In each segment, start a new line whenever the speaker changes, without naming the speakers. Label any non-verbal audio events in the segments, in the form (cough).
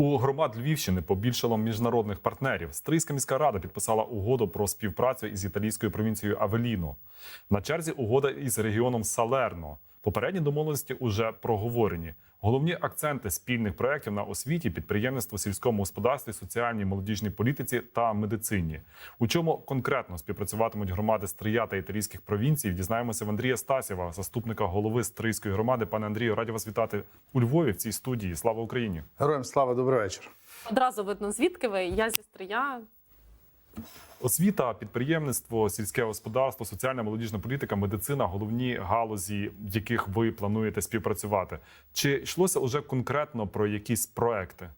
У громад Львівщини побільшало міжнародних партнерів. Стрийська міська рада підписала угоду про співпрацю із італійською провінцією Авеліно. На черзі угода із регіоном Салерно. Попередні домовленості уже проговорені. Головні акценти спільних проєктів на освіті, підприємництво, сільському господарстві, соціальній молодіжній політиці та медицині. У чому конкретно співпрацюватимуть громади Стрия та італійських провінцій? Дізнаємося в Андрія Стасєва, заступника голови Стрийської громади. Пане Андрію, раді вас вітати у Львові в цій студії. Слава Україні!
Героям слава, добрий вечір.
Одразу видно, звідки ви. Я зі Стрия.
Освіта, підприємництво, сільське господарство, соціальна молодіжна політика, медицина головні галузі, в яких ви плануєте співпрацювати. Чи йшлося уже конкретно про якісь проекти?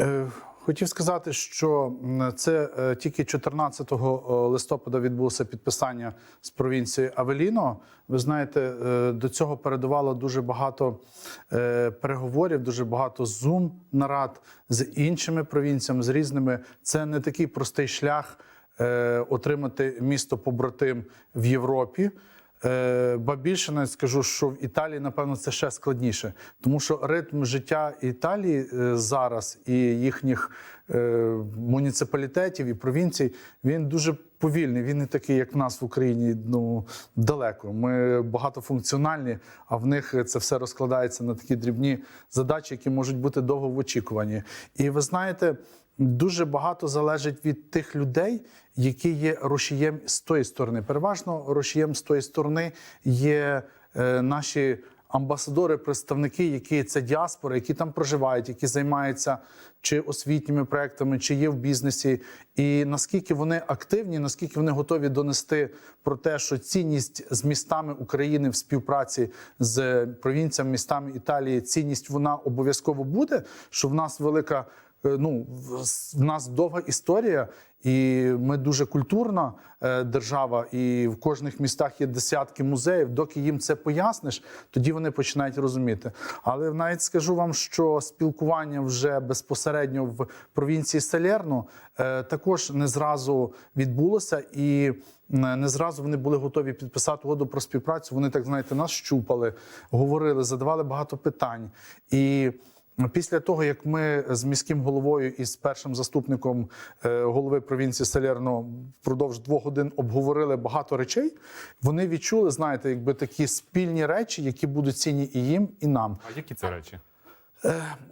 Е, Хотів сказати, що це е, тільки 14 листопада відбулося підписання з провінції Авеліно. Ви знаєте, е, до цього передувало дуже багато е, переговорів, дуже багато зум нарад з іншими провінціями, з різними. Це не такий простий шлях е, отримати місто побратим в Європі. Е, Ба більше навіть скажу, що в Італії, напевно, це ще складніше, тому що ритм життя Італії е, зараз і їхніх е, муніципалітетів і провінцій він дуже повільний. Він не такий, як в нас в Україні. Ну далеко. Ми багатофункціональні, а в них це все розкладається на такі дрібні задачі, які можуть бути довго в очікуванні. І ви знаєте. Дуже багато залежить від тих людей, які є рушієм з тої сторони. Переважно рушієм з тої сторони є е, наші амбасадори, представники, які це діаспора, які там проживають, які займаються чи освітніми проектами, чи є в бізнесі, і наскільки вони активні, наскільки вони готові донести про те, що цінність з містами України в співпраці з провінціями, містами Італії, цінність вона обов'язково буде. Що в нас велика ну, в нас довга історія, і ми дуже культурна е, держава, і в кожних містах є десятки музеїв. Доки їм це поясниш, тоді вони починають розуміти. Але навіть скажу вам, що спілкування вже безпосередньо в провінції Салерно е, також не зразу відбулося і. е, Не зразу вони були готові підписати угоду про співпрацю. Вони так знаєте, нас щупали, говорили, задавали багато питань. І Після того, як ми з міським головою і з першим заступником е, голови провінції Салерно впродовж двох годин обговорили багато речей, вони відчули, знаєте, якби такі спільні речі, які будуть цінні і їм, і нам.
А які це речі?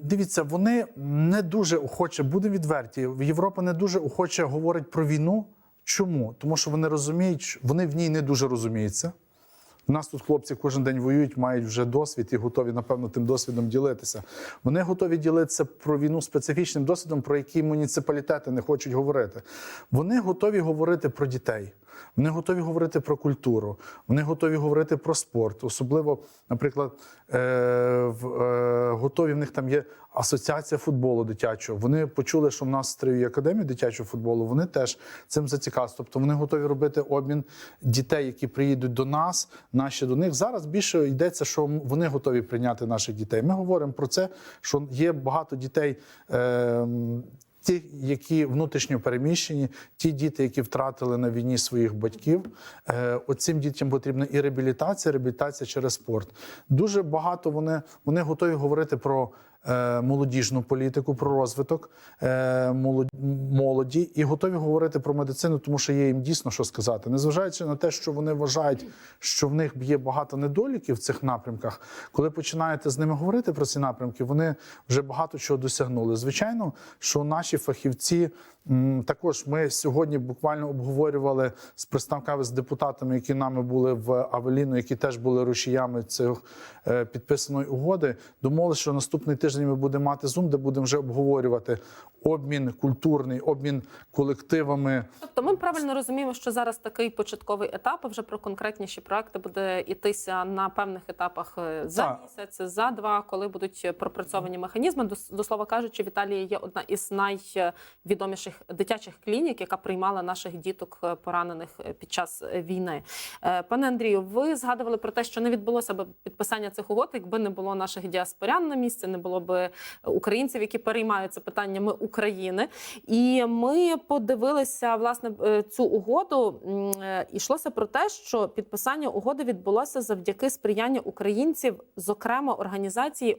Дивіться, вони не дуже охоче, будемо відверті. Європа не дуже охоче говорить про війну. Чому? Тому що вони розуміють, вони в ній не дуже розуміються. Нас тут хлопці кожен день воюють, мають вже досвід і готові, напевно, тим досвідом ділитися. Вони готові ділитися про війну специфічним досвідом, про які муніципалітети не хочуть говорити. Вони готові говорити про дітей. Вони готові говорити про культуру, вони готові говорити про спорт. Особливо, наприклад, е, е, готові в них там є асоціація футболу дитячого. Вони почули, що в нас строює академію дитячого футболу. Вони теж цим зацікавилися. Тобто вони готові робити обмін дітей, які приїдуть до нас, наші до них. Зараз більше йдеться, що вони готові прийняти наших дітей. Ми говоримо про це, що є багато дітей. Е, Ті, які внутрішньо переміщені, ті діти, які втратили на війні своїх батьків, е, оцим дітям потрібна і реабілітація, реабілітація через спорт. Дуже багато вони, вони готові говорити про молодіжну політику, про розвиток е, молоді, і готові говорити про медицину, тому що є їм дійсно що сказати. Незважаючи на те, що вони вважають, що в них є багато недоліків в цих напрямках, коли починаєте з ними говорити про ці напрямки, вони вже багато чого досягнули. Звичайно, що наші фахівці. Також ми сьогодні буквально обговорювали з представниками з депутатами, які нами були в Авеліну, які теж були рушіями цих е, підписаної угоди. Домовилися, що наступний тиждень ми будемо мати зум, де будемо вже обговорювати обмін культурний, обмін колективами.
Тобто ми правильно розуміємо, що зараз такий початковий етап, а вже про конкретніші проекти буде йтися на певних етапах е, за
Так.
місяць, за два, коли будуть пропрацьовані механізми. До, до слова кажучи, в Італії є одна із найвідоміших дитячих клінік, яка приймала наших діток е, поранених е, під час війни. Пане Андрію, ви згадували про те, що не відбулося б підписання цих угод, якби не було наших діаспорян на місці, не було би українців, які переймаються питаннями України. І ми подивилися власне е, цю угоду. Е, Йшлося про те, що підписання угоди відбулося завдяки сприянню українців, зокрема організації.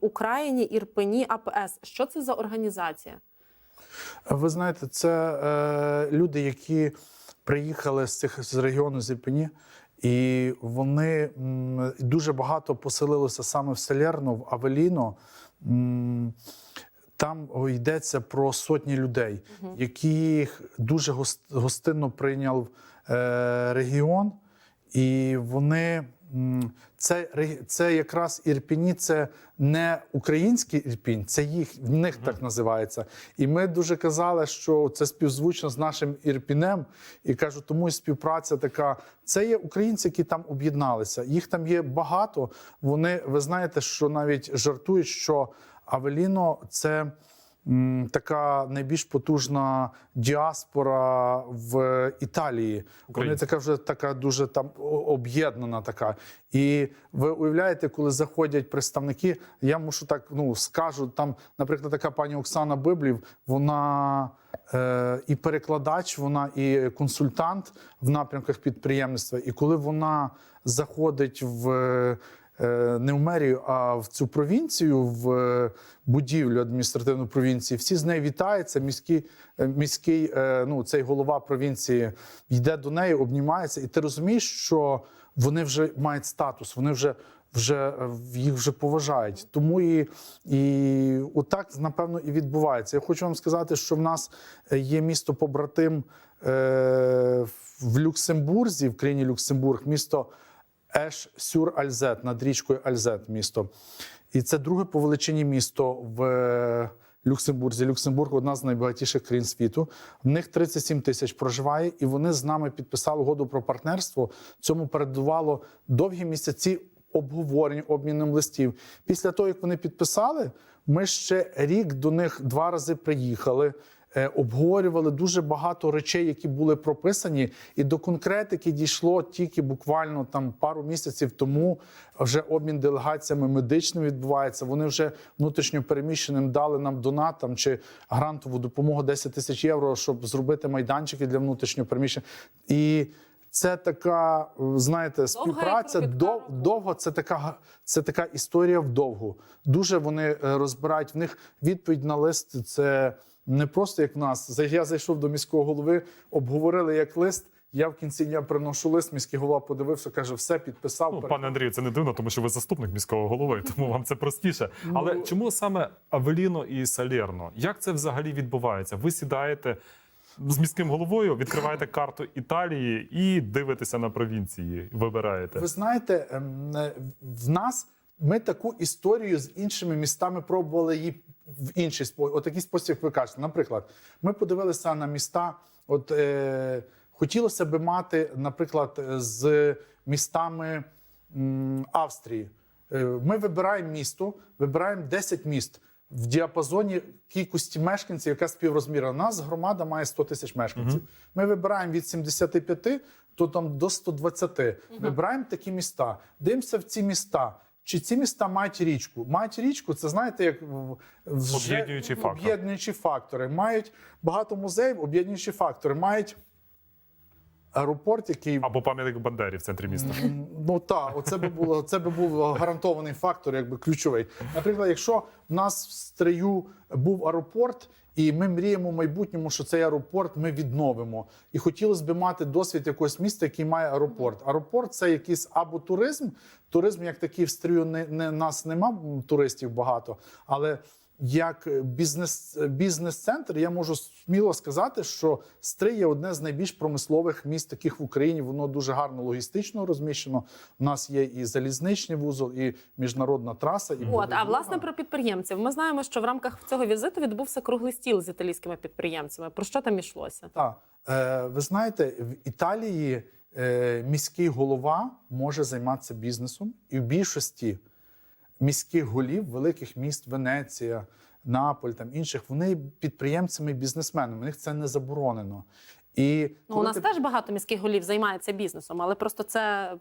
Україні Ірпені АПС. Що це за організація?
Ви знаєте, це е, люди, які приїхали з цих з регіону Зіпені, і вони м, дуже багато поселилося саме в Салерно, в Авеліно. Там йдеться про сотні людей, яких дуже гос- гостинно прийняв е, регіон, і вони це, це якраз Ірпіні, це не український Ірпінь, це їх в них так називається. І ми дуже казали, що це співзвучно з нашим Ірпінем. І кажу, тому і співпраця така. Це є українці, які там об'єдналися. Їх там є багато. Вони, ви знаєте, що навіть жартують, що Авеліно це. Така найбільш потужна діаспора в Італії. Вони така вже така дуже там об'єднана така. І ви уявляєте, коли заходять представники, я мушу так ну скажу. Там, наприклад, така пані Оксана Библів, вона е, і перекладач, вона і консультант в напрямках підприємництва. І коли вона заходить в не в мерію, а в цю провінцію, в е, будівлю адміністративну провінції. Всі з нею вітаються. Міський, е, міський е, ну, цей голова провінції йде до неї, обнімається, і ти розумієш, що вони вже мають статус, вони вже. Вже е, їх вже поважають, тому і, і отак напевно і відбувається. Я хочу вам сказати, що в нас е, є місто побратим е, в Люксембурзі, в країні Люксембург, місто Еш Сюр Альзет над річкою Альзет місто. І це друге по величині місто в е, Люксембурзі. Люксембург одна з найбагатіших країн світу. В них 37 тисяч проживає, і вони з нами підписали угоду про партнерство. Цьому передувало довгі місяці обговорень, обміном листів. Після того, як вони підписали, ми ще рік до них два рази приїхали обговорювали дуже багато речей, які були прописані, і до конкретики дійшло тільки буквально там пару місяців тому. Вже обмін делегаціями медичним відбувається. Вони вже внутрішньо переміщеним дали нам донат там, чи грантову допомогу 10 тисяч євро, щоб зробити майданчики для внутрішньо переміщених. І це така, знаєте, співпраця дов, довго. Це така це така історія вдовгу. Дуже вони е, розбирають в них відповідь на лист. Це не просто як в нас. Я зайшов до міського голови, обговорили як лист. Я в кінці дня приношу лист. Міський голова подивився, каже, все підписав.
Ну, пане Андрію, це не дивно, тому що ви заступник міського голови, (laughs) тому вам це простіше. Але
Ну-
чому саме Авеліно і Салерно? Як це взагалі відбувається? Ви сідаєте з міським головою, відкриваєте (clears throat) карту Італії і дивитеся на провінції, вибираєте.
Ви знаєте, ем, е, в нас ми таку історію з іншими містами пробували її в інший спосіб. Отакий спосіб, як ви кажете. Наприклад, ми подивилися на міста. От е, хотілося би мати, наприклад, з містами м, Австрії. Е, Ми вибираємо місто, вибираємо 10 міст в діапазоні кількості мешканців, яка співрозмірна. У нас громада має 100 тисяч мешканців. Ми вибираємо від 75 то там до 120. Вибираємо такі міста, дивимося в ці міста. Чи ці міста мають річку? Мають річку, це знаєте, як в- вже-
Об'єднуючий фактор.
Об'єднуючі фактори. Мають багато музеїв, об'єднуючі фактори. Мають аеропорт, який
Або пам'ятник Бандері в центрі міста.
Ну так, оце би було це би був гарантований фактор, якби ключовий. Наприклад, якщо в нас в стрию був аеропорт, і ми мріємо в майбутньому, що цей аеропорт ми відновимо. І хотілося б мати досвід якогось міста, який має аеропорт. Аеропорт це якийсь або туризм. Туризм, як такий в стрію не, не нас нема туристів багато, але. Як бізнес, бізнес-центр, я можу сміло сказати, що Стрий є одне з найбільш промислових міст таких в Україні. Воно дуже гарно логістично розміщено. У нас є і залізничний вузол, і міжнародна траса. І
От, а власне про підприємців. Ми знаємо, що в рамках цього візиту відбувся круглий стіл з італійськими підприємцями. Про що там ішлося?
Так. Е, ви знаєте, в Італії е, міський голова може займатися бізнесом, і в більшості міських голів великих міст Венеція, Наполь, там інших, вони підприємцями і бізнесменами. У них це не заборонено. І
Ну, у нас
ти-
теж багато міських голів займається бізнесом, але просто це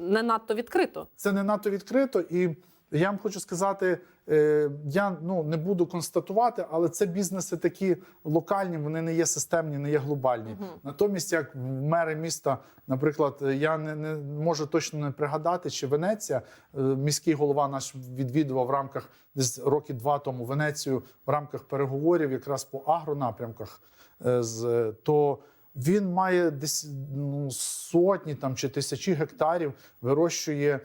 не надто відкрито.
це не надто відкрито, і Я вам хочу сказати, е, я ну не буду констатувати, але це бізнеси такі локальні, вони не є системні, не є глобальні. Натомість, як мери міста, наприклад, я не, не можу точно не пригадати, чи Венеція, е, міський голова наш відвідував в рамках десь роки два тому Венецію в рамках переговорів, якраз по агронапрямках, е, з то. Він має десь ну, сотні там чи тисячі гектарів, вирощує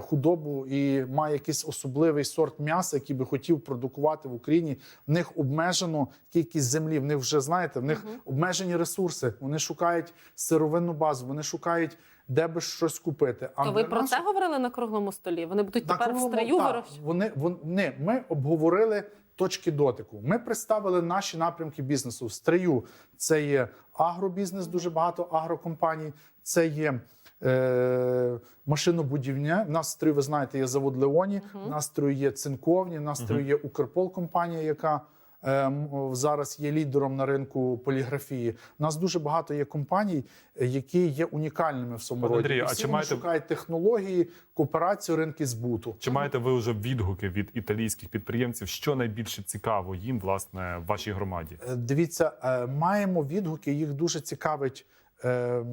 худобу і має якийсь особливий сорт м'яса, який би хотів продукувати в Україні. В них обмежено кількість землі. В них вже знаєте, в них обмежені ресурси. Вони шукають сировинну базу, вони шукають, де би щось купити. А
То ви про
нас-
це говорили на круглому столі? Вони будуть
на
тепер в стрию вирощувати?
Вони, вони ми обговорили точки дотику. Ми представили наші напрямки бізнесу. В стрию це є агробізнес, дуже багато агрокомпаній. Це є е, машинобудівня. У нас в ви знаєте, є завод Леоні. У нас в є цинковні. У нас в стрию є Укрпол компанія, яка е, зараз є лідером на ринку поліграфії. У нас дуже багато є компаній, які є унікальними в своєму роді.
Андрію, а чи маєте-
шукають технології, кооперацію, ринки збуту.
Чи маєте ви вже відгуки від італійських підприємців? Що найбільше цікаво їм власне в вашій громаді?
Е, Дивіться, е, маємо відгуки, їх дуже цікавить е,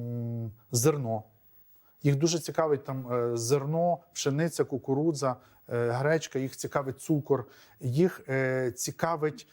зерно. Їх дуже цікавить там е, зерно, пшениця, кукурудза, е, гречка, їх цікавить цукор, їх е, цікавить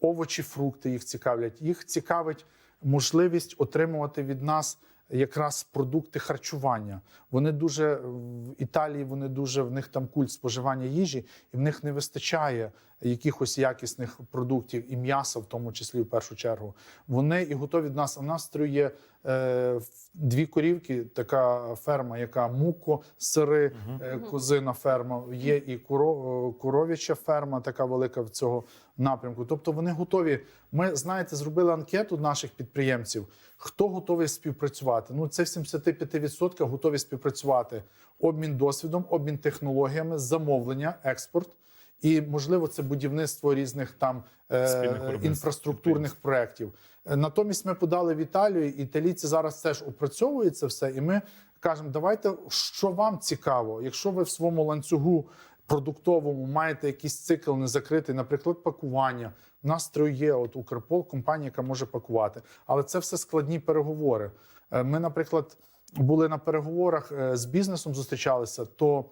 овочі, фрукти, їх цікавлять. Їх цікавить можливість отримувати від нас якраз продукти харчування. Вони дуже в Італії, вони дуже в них там культ споживання їжі, і в них не вистачає якихось якісних продуктів і м'яса, в тому числі в першу чергу. Вони і готові від нас. А в нас є е, дві корівки, така ферма, яка муко, сири, е, козина ферма. Є і куро, е, коров'яча ферма, така велика в цього напрямку. Тобто вони готові. Ми знаєте, зробили анкету наших підприємців. Хто готовий співпрацювати? Ну це в 75% готові співпрацювати. Обмін досвідом, обмін технологіями, замовлення, експорт. І можливо, це будівництво різних там е, інфраструктурних проєктів. Е, Натомість ми подали в Італію, і італійці зараз теж опрацьовують це все. І ми кажемо, давайте, що вам цікаво, якщо ви в своєму ланцюгу продуктовому маєте якийсь цикл не закритий, наприклад, пакування. У нас є от Укрпол, компанія, яка може пакувати. Але це все складні переговори. Е, Ми, наприклад, були на переговорах е, з бізнесом, зустрічалися, то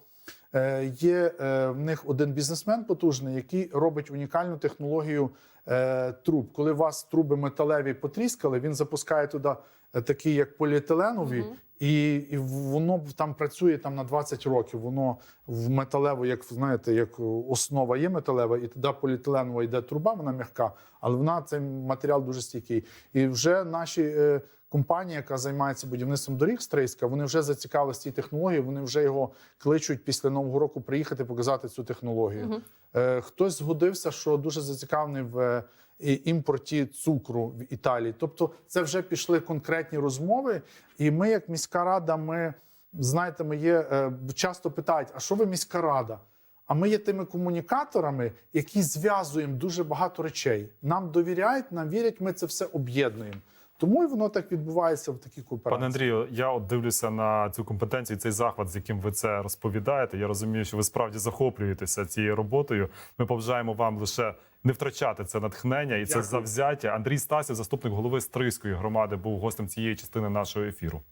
Є е, в них один бізнесмен потужний, який робить унікальну технологію е, труб. Коли у вас труби металеві потріскали, він запускає туди е, такі, як поліетиленові, і, і воно там працює там на 20 років. Воно в металеву, як знаєте, як основа є металева, і туди поліетиленова йде труба, вона м'яка, але вона цей матеріал дуже стійкий. І вже наші. Компанія, яка займається будівництвом доріг стрийська, вони вже зацікавилися цій технології. Вони вже його кличуть після нового року приїхати показати цю технологію. Е, хтось згодився, що дуже зацікавлений в е, імпорті цукру в Італії. Тобто, це вже пішли конкретні розмови. І ми, як міська рада, ми знаєте, ми є е, часто питають: а що ви міська рада? А ми є тими комунікаторами, які зв'язуємо дуже багато речей. Нам довіряють, нам вірять, ми це все об'єднуємо. Тому і воно так відбувається в такій кооперації.
Пане Андрію, я от дивлюся на цю компетенцію, цей захват, з яким ви це розповідаєте. Я розумію, що ви справді захоплюєтеся цією роботою. Ми побажаємо вам лише не втрачати це натхнення і це завзяття. Андрій Стасів, заступник голови Стрийської громади, був гостем цієї частини нашого ефіру.